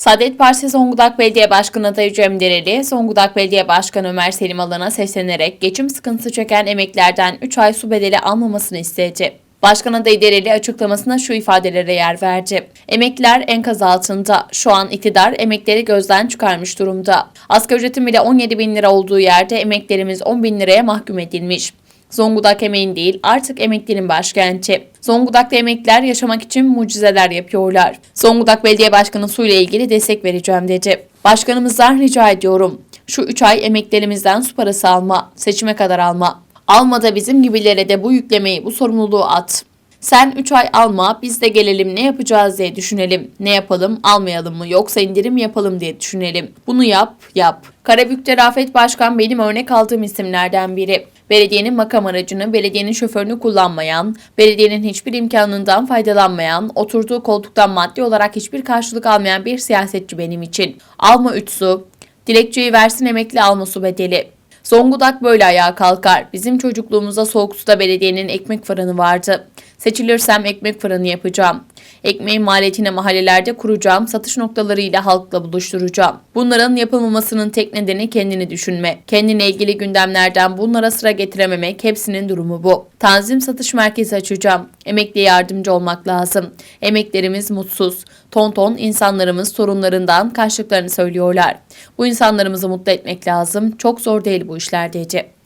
Saadet Partisi Zonguldak Belediye Başkanı adayı Cem Dereli, Zonguldak Belediye Başkanı Ömer Selim Alan'a seslenerek geçim sıkıntısı çeken emeklerden 3 ay su bedeli almamasını istedi. Başkan adayı Dereli açıklamasına şu ifadelere yer verdi. Emekliler enkaz altında. Şu an iktidar emekleri gözden çıkarmış durumda. Asgari ücretin bile 17 bin lira olduğu yerde emeklerimiz 10 bin liraya mahkum edilmiş. Zonguldak emeğin değil artık emeklinin başkenti. Zonguldak'ta emekliler yaşamak için mucizeler yapıyorlar. Zonguldak Belediye Başkanı su ile ilgili destek vereceğim dedi. Başkanımızdan rica ediyorum. Şu 3 ay emeklerimizden su parası alma, seçime kadar alma. Alma da bizim gibilere de bu yüklemeyi, bu sorumluluğu at. Sen 3 ay alma, biz de gelelim ne yapacağız diye düşünelim. Ne yapalım, almayalım mı yoksa indirim yapalım diye düşünelim. Bunu yap, yap. Karabük'te Rafet Başkan benim örnek aldığım isimlerden biri. Belediyenin makam aracını, belediyenin şoförünü kullanmayan, belediyenin hiçbir imkanından faydalanmayan, oturduğu koltuktan maddi olarak hiçbir karşılık almayan bir siyasetçi benim için. Alma 3 su, dilekçeyi versin emekli alma su bedeli. Zonguldak böyle ayağa kalkar. Bizim çocukluğumuzda soğuk suda belediyenin ekmek fırını vardı. Seçilirsem ekmek fırını yapacağım. Ekmeğin maliyetini mahallelerde kuracağım, satış noktalarıyla halkla buluşturacağım. Bunların yapılmamasının tek nedeni kendini düşünme. Kendine ilgili gündemlerden bunlara sıra getirememek hepsinin durumu bu. Tanzim satış merkezi açacağım. Emekliye yardımcı olmak lazım. Emeklerimiz mutsuz. Ton ton insanlarımız sorunlarından kaçtıklarını söylüyorlar. Bu insanlarımızı mutlu etmek lazım. Çok zor değil bu işler diyecek.